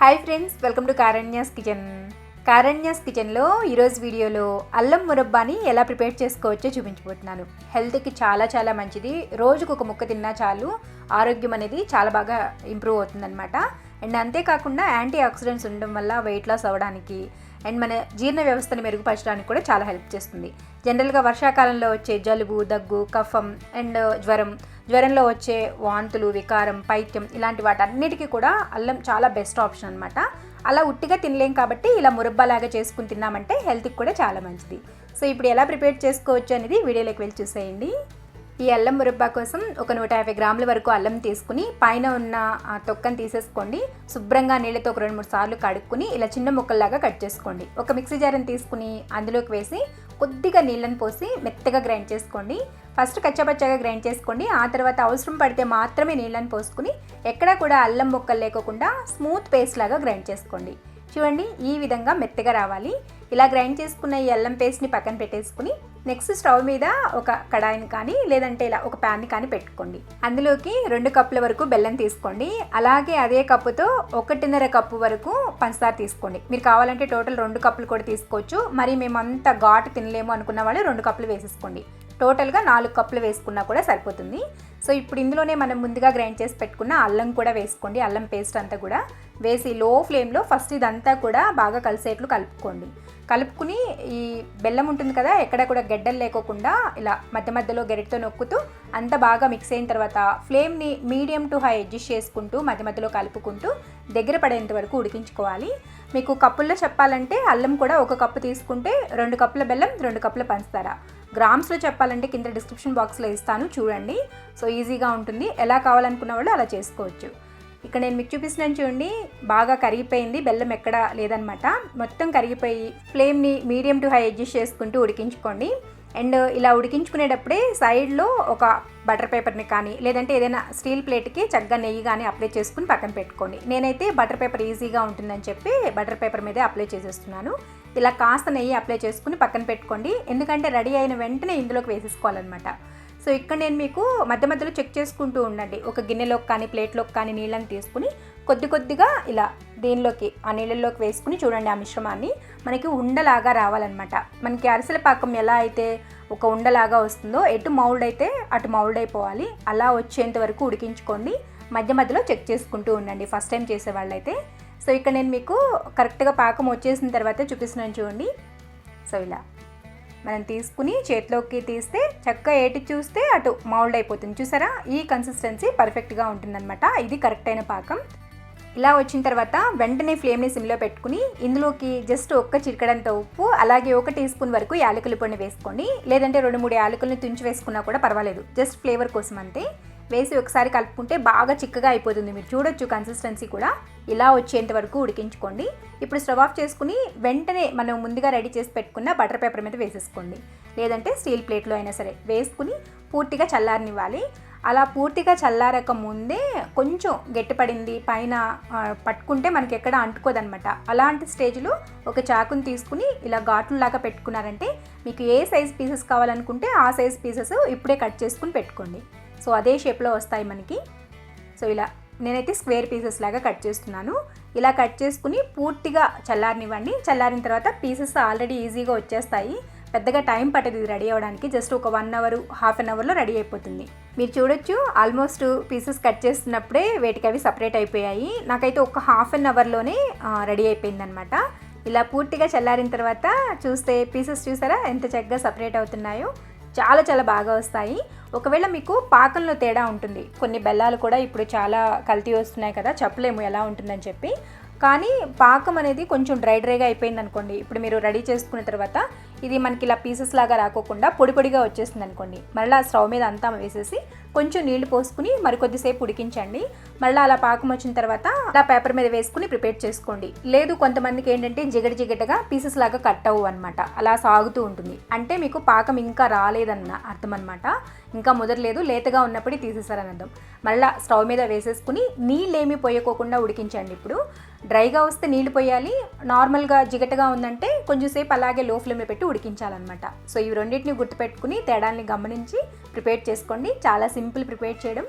Hi friends welcome to Karanya's kitchen Karanya's కిచెన్లో ఈరోజు వీడియోలో అల్లం మురబ్బాని ఎలా ప్రిపేర్ చేసుకోవచ్చో చూపించబోతున్నాను. హెల్త్కి చాలా చాలా మంచిది. రోజుకు ఒక ముక్క తిన్నా చాలు. ఆరోగ్యం అనేది చాలా బాగా ఇంప్రూవ్ అవుతుందన్నమాట. అండ్ అంతేకాకుండా యాంటీ ఆక్సిడెంట్స్ ఉండడం వల్ల వెయిట్ లాస్ అవ్వడానికి అండ్ మన జీర్ణ వ్యవస్థను మెరుగుపరచడానికి కూడా చాలా హెల్ప్ చేస్తుంది. జనరల్గా వర్షాకాలంలో వచ్చే జలుబు దగ్గు కఫం అండ్ జ్వరం జ్వరంలో వచ్చే వాంతులు వికారం పైత్యం ఇలాంటి వాటన్నిటికీ కూడా అల్లం చాలా బెస్ట్ ఆప్షన్ అనమాట అలా ఉట్టిగా తినలేం కాబట్టి ఇలా మురబ్బాలాగా చేసుకుని తిన్నామంటే హెల్త్కి కూడా చాలా మంచిది. సో ఇప్పుడు ఎలా ప్రిపేర్ చేసుకోవచ్చు అనేది వీడియోలోకి వెళ్ళి చూసేయండి. ఈ అల్లం మురబ్బా కోసం ఒక నూట యాభై గ్రాముల వరకు అల్లం తీసుకుని పైన ఉన్న ఆ తొక్కను తీసేసుకోండి. శుభ్రంగా నీళ్ళతో ఒక రెండు మూడు సార్లు కడుక్కుని ఇలా చిన్న ముక్కల్లాగా కట్ చేసుకోండి. ఒక మిక్సీ జార్ని తీసుకుని అందులోకి వేసి కొద్దిగా నీళ్ళని పోసి మెత్తగా గ్రైండ్ చేసుకోండి. ఫస్ట్ కచ్చపచ్చగా గ్రైండ్ చేసుకోండి. ఆ తర్వాత అవసరం పడితే మాత్రమే నీళ్ళని పోసుకుని ఎక్కడా కూడా అల్లం ముక్కలు లేకోకుండా స్మూత్ పేస్ట్ లాగా గ్రైండ్ చేసుకోండి. చూడండి ఈ విధంగా మెత్తగా రావాలి. ఇలా గ్రైండ్ చేసుకున్న ఈ అల్లం పేస్ట్ని పక్కన పెట్టేసుకుని నెక్స్ట్ స్టవ్ మీద ఒక కడాయిని కానీ లేదంటే ఇలా ఒక ప్యాన్ని కానీ పెట్టుకోండి. అందులోకి రెండు కప్పుల వరకు బెల్లం తీసుకోండి. అలాగే అదే కప్పుతో ఒకటిన్నర కప్పు వరకు పంచదార తీసుకోండి. మీరు కావాలంటే టోటల్ రెండు కప్పులు కూడా తీసుకోవచ్చు. మరి మేమంత ఘాటు తినలేము అనుకున్న వాళ్ళు రెండు కప్పులు వేసేసుకోండి. టోటల్గా నాలుగు కప్పులు వేసుకున్నా కూడా సరిపోతుంది. సో ఇప్పుడు ఇందులోనే మనం ముందుగా గ్రైండ్ చేసి పెట్టుకున్న అల్లం కూడా వేసుకోండి. అల్లం పేస్ట్ అంతా కూడా. వేసి లో ఫ్లేమ్లో ఫస్ట్ ఇదంతా కూడా బాగా కలిసేట్లు కలుపుకోండి. కలుపుకుని ఈ బెల్లం ఉంటుంది కదా ఎక్కడ కూడా గెడ్డలు లేకోకుండా ఇలా మధ్య మధ్యలో గెరెట్తో నొక్కుతూ అంత బాగా మిక్స్ అయిన తర్వాత ఫ్లేమ్ని మీడియం టు హై అడ్జస్ట్ చేసుకుంటూ మధ్య మధ్యలో కలుపుకుంటూ దగ్గర పడేంత వరకు ఉడికించుకోవాలి. మీకు కప్పుల్లో చెప్పాలంటే అల్లం కూడా ఒక కప్పు తీసుకుంటే రెండు కప్పుల బెల్లం రెండు కప్పుల పంచదార. గ్రామ్స్లో చెప్పాలంటే కింద డిస్క్రిప్షన్ బాక్స్లో ఇస్తాను చూడండి. సో ఈజీగా ఉంటుంది. ఎలా కావాలనుకున్న వాళ్ళు అలా చేసుకోవచ్చు. ఇక్కడ నేను మీకు చూపిస్తున్నాను చూడండి బాగా కరిగిపోయింది బెల్లం ఎక్కడ లేదనమాట. మొత్తం కరిగిపోయి ఫ్లేమ్ని మీడియం టు హై అడ్జస్ట్ చేసుకుంటూ ఉడికించుకోండి. అండ్ ఇలా ఉడికించుకునేటప్పుడే సైడ్లో ఒక బటర్ పేపర్ని కానీ లేదంటే ఏదైనా స్టీల్ ప్లేట్కి చక్కగా నెయ్యి కానీ అప్లై చేసుకుని పక్కన పెట్టుకోండి. నేనైతే బటర్ పేపర్ ఈజీగా ఉంటుందని చెప్పి బటర్ పేపర్ మీదే అప్లై చేసేస్తున్నాను. ఇలా కాస్త నెయ్యి అప్లై చేసుకుని పక్కన పెట్టుకోండి. ఎందుకంటే రెడీ అయిన వెంటనే ఇందులోకి వేసేసుకోవాలన్నమాట. సో ఇక్కడ నేను మీకు మధ్య మధ్యలో చెక్ చేసుకుంటూ ఉండండి. ఒక గిన్నెలోకి కానీ ప్లేట్లోకి కానీ నీళ్ళని తీసుకుని కొద్ది కొద్దిగా ఇలా దీనిలోకి ఆ నీళ్ళల్లోకి వేసుకుని చూడండి ఆ మిశ్రమాన్ని. మనకి ఉండలాగా రావాలన్నమాట. మనకి అరిసెల పాకం ఎలా అయితే ఒక ఉండలాగా వస్తుందో ఎటు మౌల్డ్ అయితే అటు మౌల్డ్ అయిపోవాలి. అలా వచ్చేంత వరకు ఉడికించుకోండి. మధ్య మధ్యలో చెక్ చేసుకుంటూ ఉండండి. ఫస్ట్ టైం చేసే వాళ్ళైతే. సో ఇక్కడ నేను మీకు కరెక్ట్గా పాకం వచ్చేసిన తర్వాత చూపిస్తున్నాను చూడండి. సో ఇలా. మనం తీసుకుని చేతిలోకి తీస్తే చక్కగా ఏటి చూస్తే అటు మౌల్డ్ అయిపోతుంది. చూసారా? ఈ కన్సిస్టెన్సీ పర్ఫెక్ట్గా ఉంటుందన్నమాట. ఇది కరెక్ట్ అయిన పాకం. ఇలా వచ్చిన తర్వాత వెంటనే ఫ్లేమ్ని సిమ్లో పెట్టుకుని ఇందులోకి జస్ట్ ఒక్క చిరకడంత ఉప్పు అలాగే ఒక టీ స్పూన్ వరకు యాలకుల పొడిని వేసుకోండి. లేదంటే రెండు మూడు యాలకులను తుంచి వేసుకున్నా కూడా పర్వాలేదు. జస్ట్ ఫ్లేవర్ కోసం అంతే. వేసి ఒకసారి కలుపుకుంటే బాగా చిక్కగా అయిపోతుంది. మీరు చూడొచ్చు కన్సిస్టెన్సీ కూడా. ఇలా వచ్చేంత వరకు ఉడికించుకోండి. ఇప్పుడు స్టవ్ ఆఫ్ చేసుకుని వెంటనే మనం ముందుగా రెడీ చేసి పెట్టుకున్న బటర్ పేపర్ మీద వేసేసుకోండి. లేదంటే స్టీల్ ప్లేట్లో అయినా సరే వేసుకుని పూర్తిగా చల్లారనివ్వాలి. అలా పూర్తిగా చల్లారక ముందే కొంచెం గట్టిపడింది పైన పట్టుకుంటే మనకి ఎక్కడ అంటుకోదనమాట. అలాంటి స్టేజ్లో ఒక చాకుని తీసుకుని ఇలా ఘాట్లులాగా పెట్టుకున్నారంటే మీకు ఏ సైజ్ పీసెస్ కావాలనుకుంటే ఆ సైజ్ పీసెస్ ఇప్పుడే కట్ చేసుకుని పెట్టుకోండి. సో అదే షేప్లో వస్తాయి మనకి. సో ఇలా నేనైతే స్క్వేర్ పీసెస్ లాగా కట్ చేస్తున్నాను. ఇలా కట్ చేసుకుని పూర్తిగా చల్లారనివ్వండి. చల్లారిన తర్వాత పీసెస్ ఆల్రెడీ ఈజీగా వచ్చేస్తాయి. పెద్దగా టైం పట్టదు ఇది రెడీ అవ్వడానికి. జస్ట్ ఒక వన్ అవర్ హాఫ్ అన్ అవర్లో రెడీ అయిపోతుంది. మీరు చూడొచ్చు ఆల్మోస్ట్ పీసెస్ కట్ చేస్తున్నప్పుడే వేటికి అవి సపరేట్ అయిపోయాయి. నాకైతే ఒక హాఫ్ అన్ అవర్లోనే రెడీ అయిపోయింది అనమాట ఇలా పూర్తిగా చల్లారిన తర్వాత చూస్తే పీసెస్ చూసారా? ఎంత చక్కగా సపరేట్ అవుతున్నాయో. చాలా చాలా బాగా వస్తాయి. ఒకవేళ మీకు పాకంలో తేడా ఉంటుంది కొన్ని బెల్లాలు కూడా ఇప్పుడు చాలా కల్తీ వస్తున్నాయి కదా చెప్పలేము ఎలా ఉంటుందని చెప్పి కానీ పాకం అనేది కొంచెం డ్రై డ్రైగా అయిపోయింది అనుకోండి ఇప్పుడు మీరు రెడీ చేసుకున్న తర్వాత ఇది మనకి ఇలా పీసెస్ లాగా రాకోకుండా పొడి పొడిగా వచ్చేసింది అనుకోండి మళ్ళీ స్టవ్ మీద అంతా వేసేసి కొంచెం నీళ్ళు పోసుకుని మరికొద్దిసేపు ఉడికించండి. మళ్ళీ అలా పాకం వచ్చిన తర్వాత అలా పేపర్ మీద వేసుకుని ప్రిపేర్ చేసుకోండి. లేదు కొంతమందికి ఏంటంటే జిగట జిగటగా పీసెస్ లాగా కట్ అవ్వు అనమాట అలా సాగుతూ ఉంటుంది. అంటే మీకు పాకం ఇంకా రాలేదన్న అర్థం అనమాట ఇంకా ముదరలేదు లేతగా ఉన్నప్పుడు తీసేసారని అర్థం. మళ్ళీ స్టవ్ మీద వేసేసుకుని నీళ్ళేమీ పోయకోకుండా ఉడికించండి ఇప్పుడు. డ్రైగా వస్తే నీళ్ళు పోయాలి నార్మల్గా జిగటగా ఉందంటే కొంచెం సేపు అలాగే లో ఫ్లేమ్లో పెట్టి ఉడికించాలన్నమాట. సో ఇవి రెండింటిని గుర్తుపెట్టుకుని తేడాన్ని గమనించి ప్రిపేర్ చేసుకోండి. చాలా సింపుల్ ప్రిపేర్ చేయడం.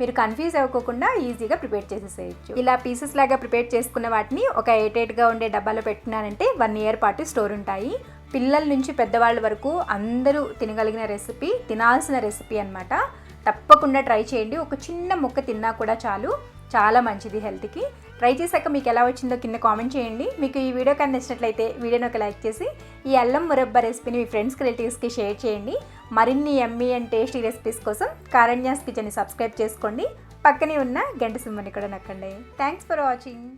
మీరు కన్ఫ్యూజ్ అవ్వకుండా ఈజీగా ప్రిపేర్ చేసేసేయచ్చు. ఇలా పీసెస్ లాగా ప్రిపేర్ చేసుకున్న వాటిని ఒక ఎయిట్ ఎయిట్గా ఉండే డబ్బాలో పెట్టుకున్నానంటే వన్ ఇయర్ పాటు స్టోర్ ఉంటాయి. పిల్లల నుంచి పెద్దవాళ్ళ వరకు అందరూ తినగలిగిన రెసిపీ తినాల్సిన రెసిపీ అనమాట తప్పకుండా ట్రై చేయండి. ఒక చిన్న ముక్క తిన్నా కూడా చాలు. చాలా మంచిది హెల్త్కి. ట్రై చేశాక మీకు ఎలా వచ్చిందో కింద కామెంట్ చేయండి. మీకు ఈ వీడియో కానీ నచ్చినట్లయితే వీడియోని ఒక లైక్ చేసి ఈ అల్లం మురబ్బా రెసిపీని మీ ఫ్రెండ్స్కి రిలేటివ్స్కి షేర్ చేయండి. మరిన్ని ఎమ్మీ అండ్ టేస్టీ రెసిపీస్ కోసం కారణ్యాస్ కిచెన్ని సబ్స్క్రైబ్ చేసుకోండి. పక్కనే ఉన్న గంట సింహని కూడా నక్కండి. Thanks for watching.